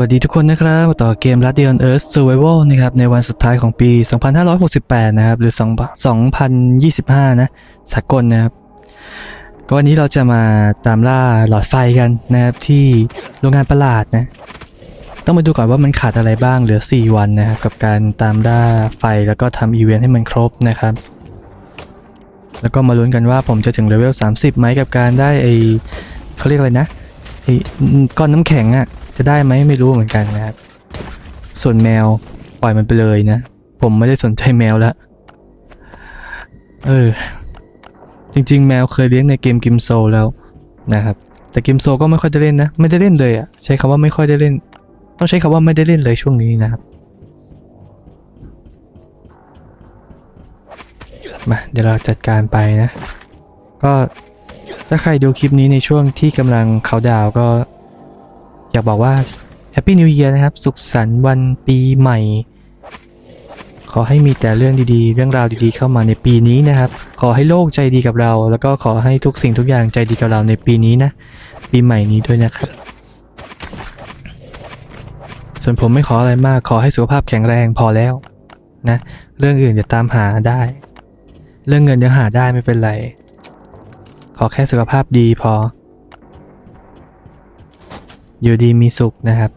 วัสดีทุกคนนะครับมาต่อเกม r a d i o n Earth Survival นะครับในวันสุดท้ายของปี 2568 นะครับ หรือ2 2025 นะสากลนะครับ ก็วันนี้เราจะมาตามล่าหลอดไฟกันนะครับ ที่โรงงานประหลาดนะ ต้องมาดูก่อนว่ามันขาดอะไรบ้างเหลือ 4 วันนะครับ กับการตามล่าไฟแล้วก็ทำอีเวนต์ให้มันครบนะครับ แล้วก็มาลุ้นกันว่าผมจะถึงเลเวล 30ไหมกับการได้ไอเขาเรียกอะไรนะไอก้อนน้ำแข็งอะ่ะ จะได้ไหมไม่รู้เหมือนกันนะครับ ส่วนแมวปล่อยมันไปเลยนะ ผมไม่ได้สนใจแมวแล้วเออ จริง ๆ แมวเคยเลี้ยงในเกมกิมโซแล้วนะครับแต่กิมโซก็ไม่ค่อยได้เล่นนะ ไม่ได้เล่นเลยอะ่ะใช้คำว่าไม่ค่อยได้เล่น ต้องใช้คำว่าไม่ได้เล่นเลยช่วงนี้นะครับมาเดี๋ยวเราจัดการไปนะ ก็ถ้าใครดูคลิปนี้ในช่วงที่กำลังเขาดาวก็ อยากบอกว่า Happy New Year นะครับ สุขสันต์วันปีใหม่ ขอให้มีแต่เรื่องดีๆ เรื่องราวดีๆ เข้ามาในปีนี้นะครับ ขอให้โลกใจดีกับเรา แล้วก็ขอให้ทุกสิ่งทุกอย่างใจดีกับเราในปีนี้นะ ปีใหม่นี้ด้วยนะครับ ส่วนผมไม่ขออะไรมาก ขอให้สุขภาพแข็งแรงพอแล้วนะ เรื่องอื่นจะตามหาได้ เรื่องเงินเดี๋ยวหาได้ไม่เป็นไร ขอแค่สุขภาพดีพอ อยู่ดีมีสุขนะครับ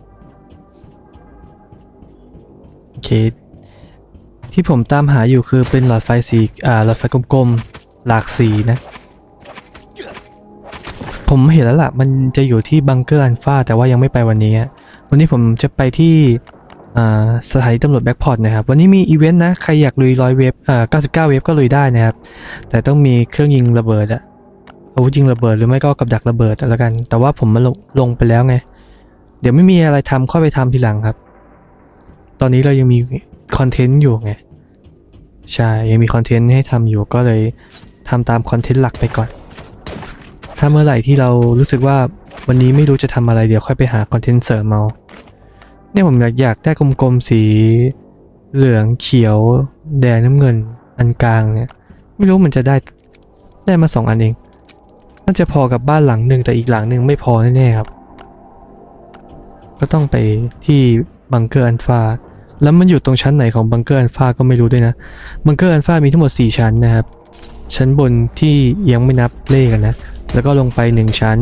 โอเคที่ผมตามหาอยู่คือเป็นหลอดไฟสีอ่าหลอดไฟกลมๆหลากสีนะ ผมเห็นแล้วล่ะมันจะอยู่ที่บังเกอร์อันฟาแต่ว่ายังไม่ไปวันนี้ วันนี้ผมจะไปที่อ่าสถานีตำรวจแบ็กพอร์ตนะครับ วันนี้มีอีเวนต์นะ ใครอยากลุยร้อยเวฟอ่า99 เวฟก็ลุยได้นะครับ แต่ต้องมีเครื่องยิงระเบิดอะอาวุธยิงระเบิดหรือไม่ก็กับดักระเบิดแล้วกัน แต่ว่าผมมาลงลงไปแล้วไง เดี๋ยวไม่มีอะไรทำค่อยไปทำทีหลังครับ ตอนนี้เรายังมีคอนเทนต์อยู่ไง ใช่ ยังมีคอนเทนต์ให้ทำอยู่ก็เลยทำตามคอนเทนต์หลักไปก่อน ถ้าเมื่อไหร่ที่เรารู้สึกว่าวันนี้ไม่รู้จะทำอะไรเดี๋ยวค่อยไปหาคอนเทนต์เสริมเอาเนี่ยผมอยากอยากได้กลมๆสีเหลืองเขียว แดงน้ำเงิน อันกลางเนี่ย ไม่รู้มันจะได้ได้มาสองอันเองน่าจะพอกับบ้านหลังหนึ่งแต่อีกหลังหนึ่งไม่พอแน่ๆครับ ก็ต้องไปที่บังเกอร์อันฟาแล้วมันอยู่ตรงชั้นไหนของบังเกอร์อันฟาก็ไม่รู้ด้วยนะ บังเกอร์อันฟามีทั้งหมด 4 ชั้นนะครับ ชั้นบนที่ยังไม่นับเลขกันนะ แล้วก็ลงไป 1 ชั้น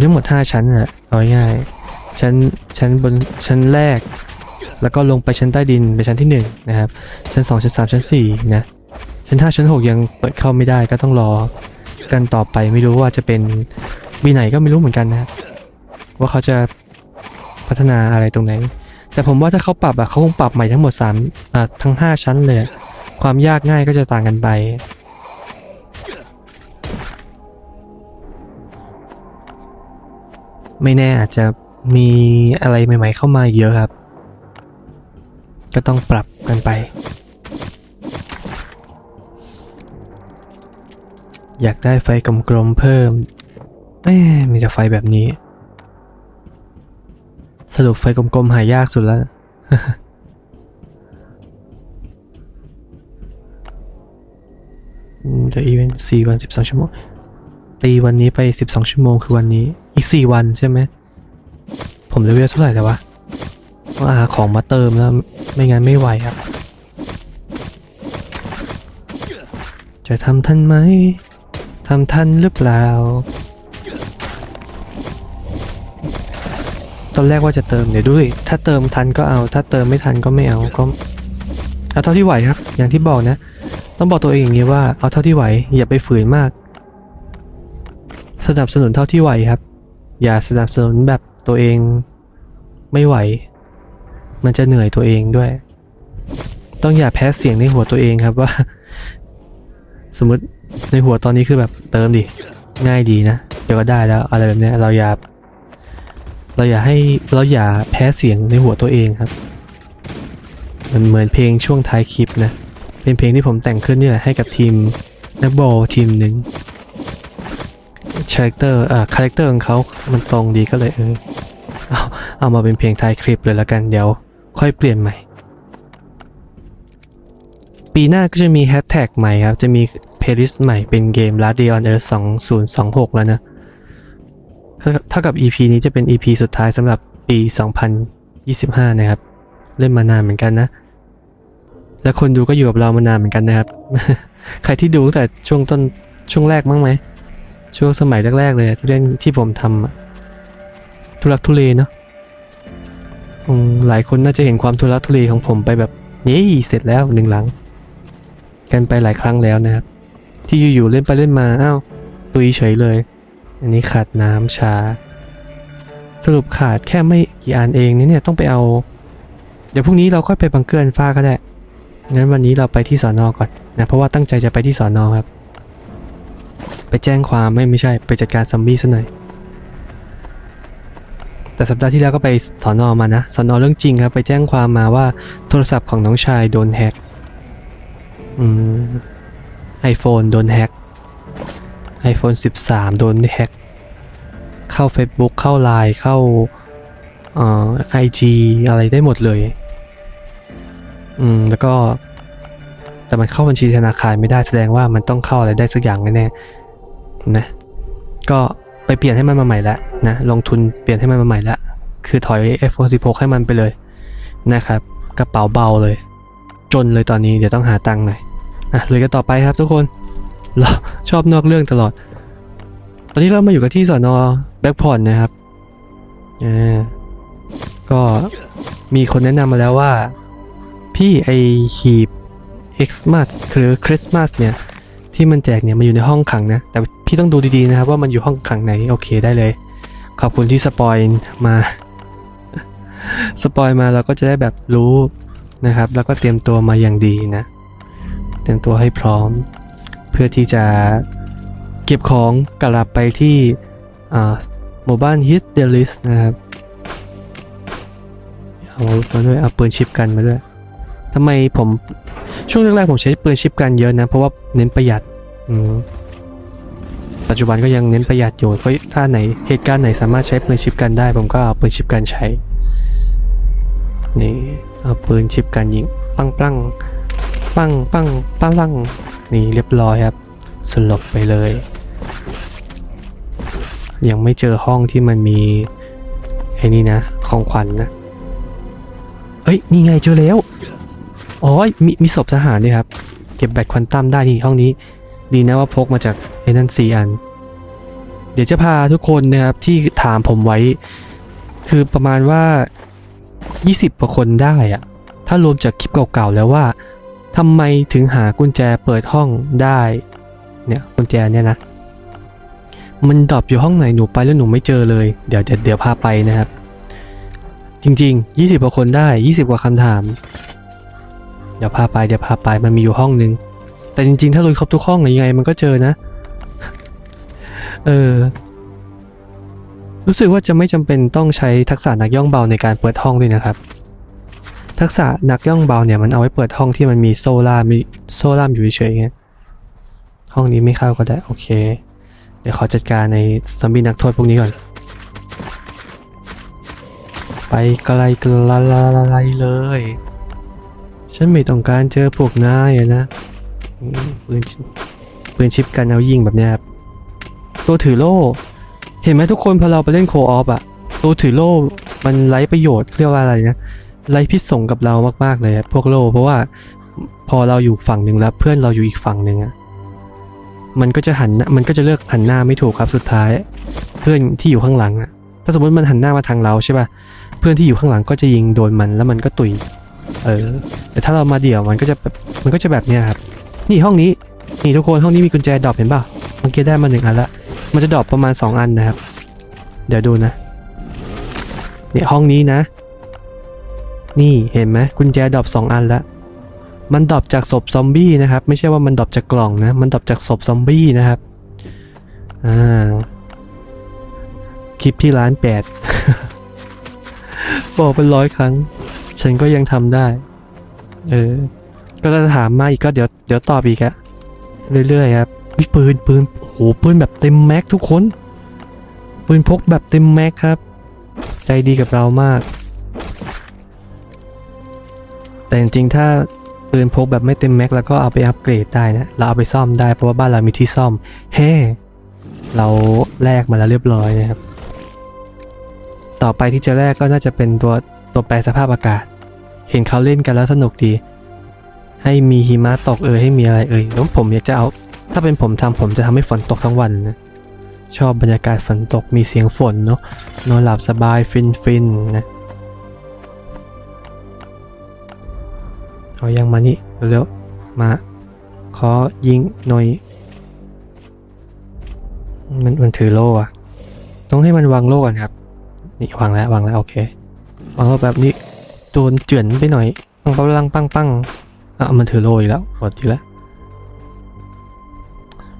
ทั้งหมด 5 ชั้นนะเอาง่ายชั้นชั้นบนชั้นแรก แล้วก็ลงไปชั้นใต้ดินไปชั้นที่ 1 นะครับ ชั้น 2 ชั้น 3 ชั้น4นะชั้น 5 ชั้น 6 ยังเปิดเข้าไม่ได้ก็ต้องรอกันต่อไปไม่รู้ว่าจะเป็นปีไหนก็ไม่รู้เหมือนกันนะครับ ว่าเขาจะพัฒนาอะไรตรงไหน แต่ผมว่าถ้าเขาปรับอะเขาคงปรับใหม่ทั้งหมด3อ่าทั้ง 5 ชั้นเลย ความยากง่ายก็จะต่างกันไป ไม่แน่อาจจะมีอะไรใหม่ ๆ เข้ามาเยอะครับ ก็ต้องปรับกันไป อยากได้ไฟกลมๆเพิ่มแม่มีแต่ไฟแบบนี้ สรุปไฟกลมๆหายากสุดแล้วเดี๋ยวอีเวนต์สี่วันสิบสองชั่วโมง ตีวันนี้ไปสิบสองชั่วโมงคือวันนี้ อีกสี่วันใช่ไหม ผมเลเวลเท่าไหร่แล้ววะต้องหาของมาเติมแล้ว ไม่งั้นไม่ไหวครับ จะทำทันไหม ทำทันหรือเปล่า ตอนแรกว่าจะเติมเดี๋ยวด้วยถ้าเติมทันก็เอา ถ้าเติมไม่ทันก็ไม่เอาก็เอาเท่าที่ไหวครับ อย่างที่บอกนะ ต้องบอกตัวเองอย่างนี้ว่าเอาเท่าที่ไหว อย่าไปฝืนมาก สนับสนุนเท่าที่ไหวครับ อย่าสนับสนุนแบบตัวเองไม่ไหว มันจะเหนื่อยตัวเองด้วย ต้องอย่าแพ้เสียงในหัวตัวเองครับว่า สมมติในหัวตอนนี้คือแบบเติมดิง่ายดีนะเดี๋ยวก็ได้แล้วอะไรแบบนี้เราอย่า เราอย่าให้เราอย่าแพ้เสียงในหัวตัวเองครับ มันเหมือนเพลงช่วงท้ายคลิปนะ เป็นเพลงที่ผมแต่งขึ้นนี่แหละให้กับทีมนักบอลทีมหนึ่งคาแรคเตอร์อ่าคาแรคเตอร์ของเขามันตรงดีก็เลยเออเอาเอามาเป็นเพลงท้ายคลิปเลยละกันเดี๋ยวค่อยเปลี่ยนใหม่ ปีหน้าก็จะมีแฮชแท็กใหม่ครับ จะมีเพลย์ลิสต์ใหม่เป็นเกม r a d i o n Earth 2026 แล้วนะ เท่ากับ EP นี้จะเป็น EP สุดท้ายสำหรับปี 2025 นะครับ เล่นมานานเหมือนกันนะ และคนดูก็อยู่กับเรามานานเหมือนกันนะครับ ใครที่ดูตั้งแต่ช่วงต้นช่วงแรกมั้งไหม ช่วงสมัยแรก ๆ เลยที่เล่นที่ผมทำทุลักทุเลเนาะอืมหลายคนน่าจะเห็นความทุลักทุเลของผมไปแบบเย้เสร็จแล้วหนึ่งหลัง กันไปหลายครั้งแล้วนะครับ ที่อยู่ๆเล่นไปเล่นมาอ้าวตุยเฉยเลย อันนี้ขาดน้ำชาสรุปขาดแค่ไม่กี่อันเองนี่เนี่ยต้องไปเอา เดี๋ยวพรุ่งนี้เราค่อยไปบังเกอร์อันฟ้าก็ได้ งั้นวันนี้เราไปที่สอนอก่อนนะเพราะว่าตั้งใจจะไปที่สอนอครับ ไปแจ้งความไม่ไม่ใช่ไปจัดการซัมบี้ซะหน่อย แต่สัปดาห์ที่แล้วก็ไปสอนอมานะสอนอเรื่องจริงครับ ไปแจ้งความมาว่าโทรศัพท์ของน้องชายโดนแฮกอืมไอโฟนโดนแฮก iPhone 13 โดนแฮ็ก เข้า Facebook เข้า Line เข้าเอ่อ IG อะไรได้หมดเลย อืม แล้วก็ แต่มันเข้าบัญชีธนาคารไม่ได้แสดงว่ามันต้องเข้าอะไรได้สักอย่างแน่ๆนะ ก็ไปเปลี่ยนให้มันมาใหม่แล้วนะ ลงทุนเปลี่ยนให้มันมาใหม่แล้วคือถอย iPhone 16 ให้มันไปเลยนะครับ กระเป๋าเบาเลย จนเลยตอนนี้เดี๋ยวต้องหาตังค์หน่อย อะเลยกันต่อไปครับทุกคน เราชอบนอกเรื่องตลอด ตอนนี้เรามาอยู่กับที่สอนอแบ็กพอร์ตนะครับอ่าก็มีคนแนะนำมาแล้วว่า พี่ไอหีบ Xmas คือคริสต์มาสเนี่ย ที่มันแจกเนี่ยมันอยู่ในห้องขังนะ แต่พี่ต้องดูดีๆนะครับว่ามันอยู่ห้องขังไหน โอเคได้เลย ขอบคุณที่สปอยมา สปอยมาเราก็จะได้แบบรู้นะครับ แล้วก็เตรียมตัวมาอย่างดีนะ เตรียมตัวให้พร้อม เพื่อที่จะเก็บของกลับไปที่หมู่บ้านฮิตเดลิสนะครับ เอามาด้วยเอาปืนชิปกันมาด้วยทำไมผมช่วงแรกๆผมใช้ปืนชิปกันเยอะนะ เพราะว่าเน้นประหยัดปัจจุบันก็ยังเน้นประหยัดอยู่เพราะถ้าไหนเหตุการณ์ไหนสามารถใช้ปืนชิปกันได้ ผมก็เอาปืนชิปกันใช้นี่เอาปืนชิปกันยิง ปังปังปังปังปังปัง นี่เรียบร้อยครับ สลบไปเลย ยังไม่เจอห้องที่มันมีไอ้นี่นะ ของขวัญนนะเอ้ย นี่ไงเจอแล้ว อ๋อ มีมีศพทหารนี่ครับ เก็บแบตควอนตัมได้นี่ห้องนี้ ดีนะว่าพกมาจากไอ้นั่นสี่อัน เดี๋ยวจะพาทุกคนนะครับที่ถามผมไว้ คือประมาณว่า 20กว่าคนได้อะถ้ารวมจากคลิปเก่าๆแล้วว่า ทำไมถึงหากุญแจเปิดห้องได้ เนี่ยกุญแจเนี่ยนะ มันดรอปอยู่ห้องไหนหนูไปแล้วหนูไม่เจอเลยเดี๋ยวเดี๋ยวเดี๋ยวพาไปนะครับ จริง ๆ 20กว่าคนได้ 20 กว่าคำถาม เดี๋ยวพาไปเดี๋ยวพาไปมันมีอยู่ห้องนึง แต่จริง ๆ ถ้าลุยครบทุกห้องยังไง มันก็เจอนะ เออ รู้สึกว่าจะไม่จำเป็นต้องใช้ทักษะนักย่องเบาในการเปิดห้องด้วยนะครับ ทักษะนักย่องเบาเนี่ยมันเอาไว้เปิดห้องที่มันมีโซล่ามมีโซล่ามอยู่เฉยๆไงห้องนี้ไม่เข้าก็ได้โอเค เดี๋ยวขอจัดการในซอมบี้นักโทษพวกนี้ก่อน ไปไกลไกลๆเลย ฉันไม่ต้องการเจอพวกนายนะปืนปืนชิปกันเอายิงแบบเนี้ยครับตัวถือโล่ เห็นไหมทุกคนพอเราไปเล่นโคออฟอะตัวถือโล่มันไร้ประโยชน์เรียกว่าอะไรนะ ไร้พิษสงกับเรามากๆเลยพวกโลเพราะว่าพอเราอยู่ฝั่งหนึ่งแล้วเพื่อนเราอยู่อีกฝั่งหนึ่งอะมันก็จะหันมันก็จะเลือกหันหน้าไม่ถูกครับสุดท้าย เพื่อนที่อยู่ข้างหลังอะถ้าสมมติมันหันหน้ามาทางเราใช่ป่ะเพื่อนที่อยู่ข้างหลังก็จะยิงโดนมันแล้วมันก็ตุยเออแต่ถ้าเรามาเดี่ยวมันก็จะแบบมันก็จะแบบเนี้ยครับนี่ห้องนี้นี่ทุกคนห้องนี้มีกุญแจดรอปเห็นป่ะเมื่อกี้ได้มาหนึ่งอันละมันจะดรอปประมาณสองอันนะครับ เดี๋ยวดูนะเนี่ยห้องนี้นะ นี่เห็นไหมกุญแจดรอปสองอันละมันดรอปจากศพซอมบี้นะครับ ไม่ใช่ว่ามันดรอปจากกล่องนะ มันดรอปจากศพซอมบี้นะครับอ่าคลิปที่ร้านแปดบอกเป็นร้อยครั้ง ฉันก็ยังทำได้ เออ ก็จะถามมาอีกก็เดี๋ยวเดี๋ยวตอบอีกอะเรื่อยๆครับวิปืนปืนโอ้โหปืนแบบเต็มแม็กทุกคน ปืนพกแบบเต็มแม็กครับ ใจดีกับเรามาก แต่จริงๆ ถ้าปืนพกแบบไม่เต็มแม็กแล้วก็เอาไปอัปเกรดได้นะ เราเอาไปซ่อมได้เพราะว่าบ้านเรามีที่ซ่อม เฮ้ เราแลกมาแล้วเรียบร้อยนะครับ ต่อไปที่จะแรกก็น่าจะเป็นตัวตัวแปรสภาพอากาศ เห็นเขาเล่นกันแล้วสนุกดี ให้มีหิมะตกเอ่ยให้มีอะไรเอ่ยแล้วผมอยากจะเอา ถ้าเป็นผมทำผมจะทำให้ฝนตกทั้งวันนะ ชอบบรรยากาศฝนตกมีเสียงฝนเนาะ นอนหลับสบายฟินฟินๆนะ เอายังมานี่เร็วๆมาขอยิงหน่อย มันมันถือโล่อะต้องให้มันวางโล่ก่อนครับ นี่วางแล้ววางแล้วโอเควางโล่แบบนี้โดนเจือนไปหน่อยปังปังปังปังอะมันถือโล่อีกแล้วหมดทีล้ว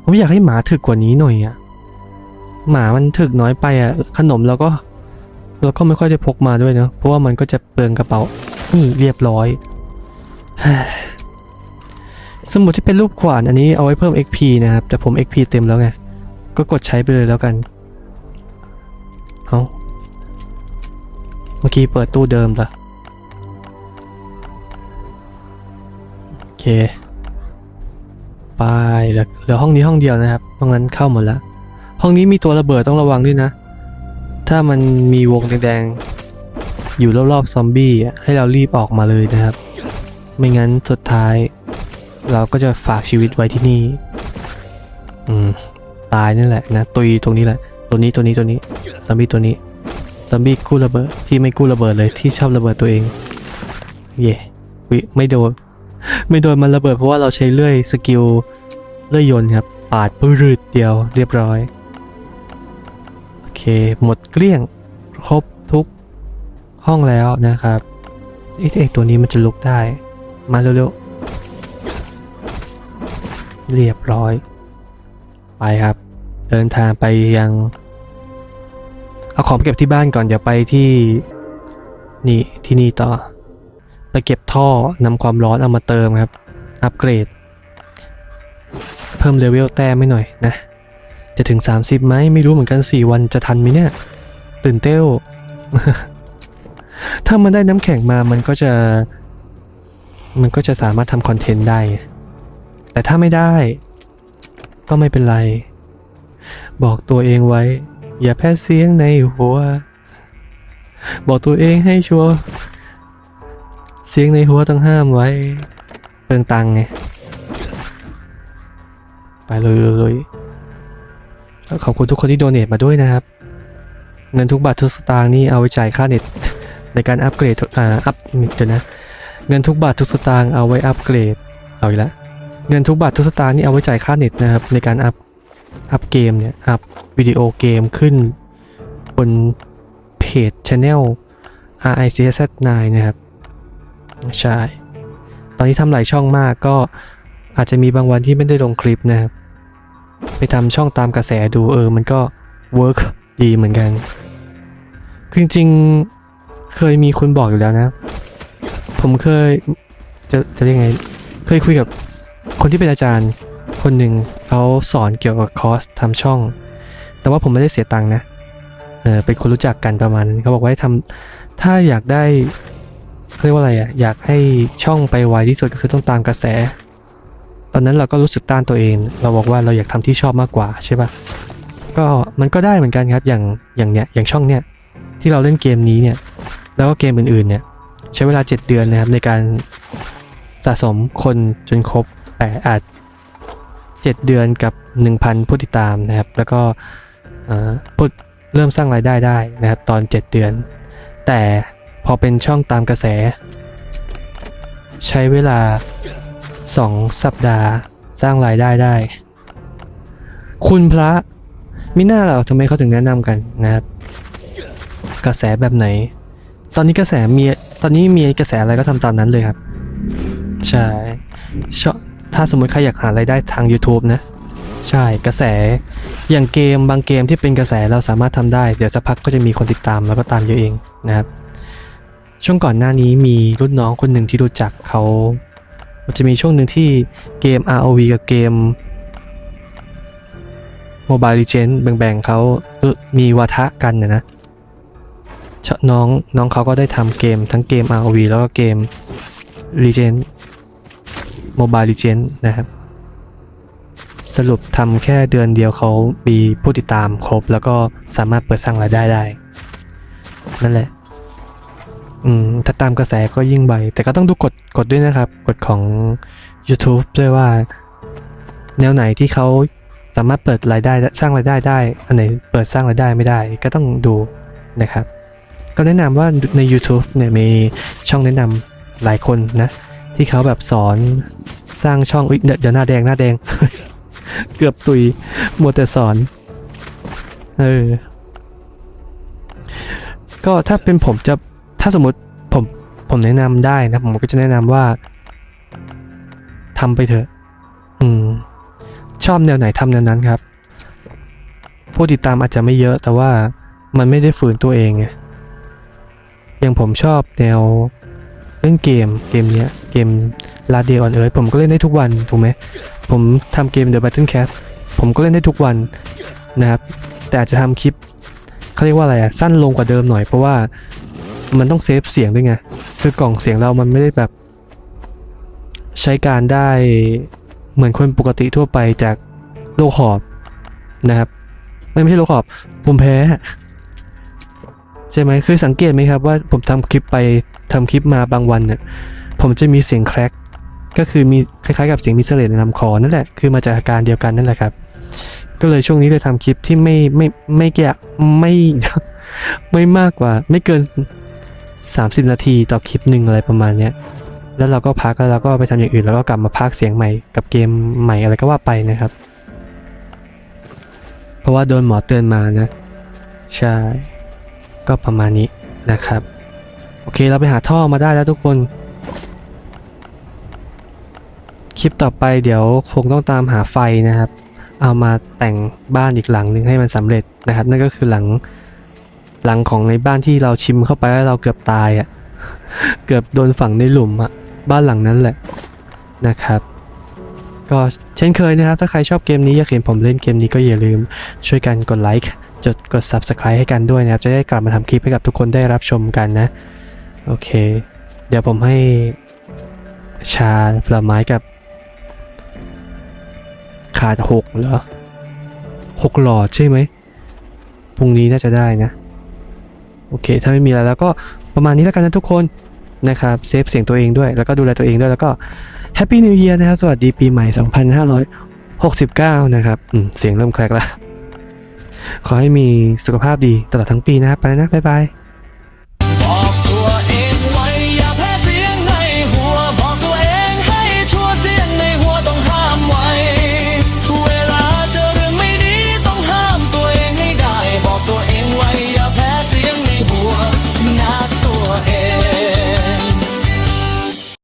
ผมอยากให้หมาถึกกว่านี้หน่อยอะหมามันถึกน้อยไปอะขนมเราก็เราก็ไม่ค่อยได้พกมาด้วยเนอะเพราะว่ามันก็จะเปลืองกระเป๋านี่เรียบร้อย สมุดที่เป็นรูปขวานอันนี้เอาไว้เพิ่ม XP นะครับ แต่ผม XP เต็มแล้วไง ก็กดใช้ไปเลยแล้วกัน เอาเมื่อกี้เปิดตู้เดิมปะโอเค ไปเหลือเหลือห้องนี้ห้องเดียวนะครับห้องนั้นเข้าหมดแล้ว ห้องนี้มีตัวระเบิดต้องระวังด้วยนะ ถ้ามันมีวงแดงๆ อยู่รอบๆซอมบี้ให้เรารีบออกมาเลยนะครับ ไม่งั้นสุดท้าย เราก็จะฝากชีวิตไว้ที่นี่ อืม ตายนั่นแหละนะตุยตรงนี้แหละ ตัวนี้ตัวนี้ตัวนี้ซอมบี้ตัวนี้ซอมบี้กู้ระเบิดที่ไม่กู้ระเบิดเลยที่ชอบระเบิดตัวเอง เย่วิไม่โดน ไม่โดนมันระเบิดเพราะว่าเราใช้เลื่อยสกิลเลื่อยยนต์ครับ ปาดปืรืดเดียวเรียบร้อย โอเค หมดเกลี้ยง ครบทุกห้องแล้วนะครับเอ๊ะเอกตัวนี้มันจะลุกได้ มาเร็วๆ เรียบร้อย ไปครับ เดินทางไปยัง เอาของไปเก็บที่บ้านก่อนอย่าไปที่นี่ที่นี่ต่อ ไปเก็บท่อนำความร้อนเอามาเติมครับ อัปเกรด เพิ่มเลเวลแต้มไม่หน่อยนะ จะถึง 30ไหมไม่รู้เหมือนกัน 4 วันจะทันไหมเนี่ย ตื่นเต้วถ้ามันได้น้ำแข็งมามันก็จะ มันก็จะสามารถทำคอนเทนต์ได้ แต่ถ้าไม่ได้ ก็ไม่เป็นไร บอกตัวเองไว้ อย่าแพ้เสียงในหัว บอกตัวเองให้ชัวร์เสียงในหัวต้องห้ามไว้เปลืองตังไง ไปเลยเลยขอบคุณทุกคนที่โดเนทมาด้วยนะครับ เงินทุกบาททุกสตางค์นี่เอาไว้จ่ายค่าเน็ตในการอัปเกรดอ่าอัพเดี๋ยวนะ เงินทุกบาททุกสตางค์เอาไว้อัปเกรด เอาอีกแล้วเงินทุกบาททุกสตางค์นี่เอาไว้จ่ายค่าเน็ตนะครับในการอัพอัพเกมเนี่ยอัพวิดีโอเกมขึ้นบนเพจ Channel RICSZ9 นะครับ ใช่ ตอนนี้ทำหลายช่องมากก็อาจจะมีบางวันที่ไม่ได้ลงคลิปนะครับ ไปทำช่องตามกระแสดูเออ มันก็เวิร์กดีเหมือนกัน คือจริงๆ เคยมีคนบอกอยู่แล้วนะ ผมเคยจะจะเรียกไง เคยคุยกับคนที่เป็นอาจารย์คนหนึ่งเขาสอนเกี่ยวกับคอร์สทำช่อง แต่ว่าผมไม่ได้เสียตังค์นะเออเป็นคนรู้จักกันประมาณนั้นเขาบอกว่าให้ทำถ้าอยากได้เขาเรียกว่าอะไรอะอยากให้ช่องไปไวที่สุดก็คือต้องตามกระแส ตอนนั้นเราก็รู้สึกต้านตัวเอง เราบอกว่าเราอยากทำที่ชอบมากกว่าใช่ปะก็มันก็ได้เหมือนกันครับอย่างอย่างเนี้ยอย่างช่องเนี้ยที่เราเล่นเกมนี้เนี่ย แล้วก็เกมอื่นๆเนี่ย ใช้เวลา 7 เดือนนะครับในการสะสมคนจนครบแปดอาจ7 เดือนกับ 1,000 ผู้ติดตามนะครับ แล้วก็เอ่อพูดเริ่มสร้างรายได้ได้นะครับตอน 7 เดือน แต่พอเป็นช่องตามกระแส ใช้เวลา 2 สัปดาห์สร้างรายได้ได้ คุณพระมิน่าเราทำไมเขาถึงแนะนำกันนะครับ กระแสแบบไหน ตอนนี้กระแสมี ตอนนี้มีกระแสอะไรก็ทำตามนั้นเลยครับ ใช่ชอบถ้าสมมติใครอยากหารายได้ทาง YouTube นะ ใช่กระแสอย่างเกมบางเกมที่เป็นกระแสเราสามารถทำได้ เดี๋ยวสักพักก็จะมีคนติดตามแล้วก็ตามเยอะเองนะครับ ช่วงก่อนหน้านี้มีรุ่นน้องคนหนึ่งที่รู้จักเขามันจะมีช่วงหนึ่งที่เกม ROV กับเกม Mobile Legends แบ่งๆเขาเอ่อมีวาทะกันนะนะช น้องน้องเขาก็ได้ทำเกมทั้งเกม ROV แล้วก็เกม Legend Mobile Legend นะครับ สรุปทำแค่เดือนเดียวเขามีผู้ติดตามครบ แล้วก็สามารถเปิดสร้างรายได้ได้ นั่นแหละ อืม ถ้าตามกระแสก็ยิ่งใบ แต่ก็ต้องดูกฎกฎด้วยนะครับ กฎของ YouTube ด้วยว่า แนวไหนที่เขาสามารถเปิดรายได้สร้างรายได้ได้ อันไหนเปิดสร้างรายได้ไม่ได้ ก็ต้องดูนะครับ ก็แนะนำว่าใน YouTube เนี่ยมีช่องแนะนำหลายคนนะ ที่เขาแบบสอนสร้างช่องอุ๊ยเดี๋ยวเดี๋ยวหน้าแดงหน้าแดง เกือบตุยมัวแต่สอน เออ ก็ถ้าเป็นผมจะถ้าสมมติผมผมแนะนำได้นะ ผมก็จะแนะนำว่าทำไปเถอะ อืม ชอบแนวไหนทำแนวนั้นครับ ผู้ติดตามอาจจะไม่เยอะแต่ว่ามันไม่ได้ฝืนตัวเองไง อย่างผมชอบแนวเล่นเกมเกมเนี้ยเกมลาเดียออนเอิร์ผมก็เล่นได้ทุกวันถูกไหมผมทำเกม The Battle Cast ผมก็เล่นได้ทุกวันนะครับ แต่อาจจะทำคลิปเขาเรียกว่าอะไรอะสั้นลงกว่าเดิมหน่อยเพราะว่ามันต้องเซฟเสียงด้วยไง คือกล่องเสียงเรามันไม่ได้แบบ ใช้การได้เหมือนคนปกติทั่วไปจากโรคหอบนะครับ ไม่ไม่ใช่โรคหอบภูมิแพ้ ใช่ไหมคือสังเกตไหมครับว่าผมทำคลิปไปทำคลิปมาบางวันเนี่ยผมจะมีเสียงแครกก็คือมีคล้ายๆกับเสียงมิสเซเลตในลำคอนั่นแหละคือมาจากอาการเดียวกันนั่นแหละครับ ก็เลยช่วงนี้เลยทำคลิปที่ไม่ไม่ไม่แก่ไม่ไม่มากกว่า ไม่เกิน 30 นาทีต่อคลิปหนึ่งอะไรประมาณเนี้ยแล้วเราก็พักแล้วเราก็ไปทำอย่างอื่นแล้วก็กลับมาพักเสียงใหม่กับเกมใหม่อะไรก็ว่าไปนะครับ เพราะว่าโดนหมอเตือนมานะ ใช่ ก็ประมาณนี้นะครับ โอเคเราไปหาท่อมาได้แล้วทุกคน คลิปต่อไปเดี๋ยวคงต้องตามหาไฟนะครับ เอามาแต่งบ้านอีกหลังหนึ่งให้มันสำเร็จนะครับ นั่นก็คือหลังหลังของในบ้านที่เราชิมเข้าไปแล้วเราเกือบตายอะ่ะ เกือบโดนฝังในหลุมอะ่ะบ้านหลังนั้นแหละนะครับก็เช่นเคยนะครับ ถ้าใครชอบเกมนี้อยากเห็นผมเล่นเกมนี้ก็อย่าลืมช่วยกันกดไลค์ จดกด Subscribe ให้กันด้วยนะครับ จะได้กลับมาทำคลิปให้กับทุกคนได้รับชมกันนะ โอเค เดี๋ยวผมให้ชาผลไม้กับ ขาดหกเหรอหกหลอดใช่ไหมพรุ่งนี้น่าจะได้นะ โอเค ถ้าไม่มีอะไรแล้วก็ประมาณนี้แล้วกันนะทุกคนนะครับเซฟเสียงตัวเองด้วย แล้วก็ดูแลตัวเองด้วยแล้วก็แฮปปี้นิว e ย r นะครับ สวัสดีปีใหม่ 2569 นะครับเสียงเริ่มแครกแล้ว ขอให้มีสุขภาพดีตลอดทั้งปีนะครับ ไปแล้วนะ บ๊ายบาย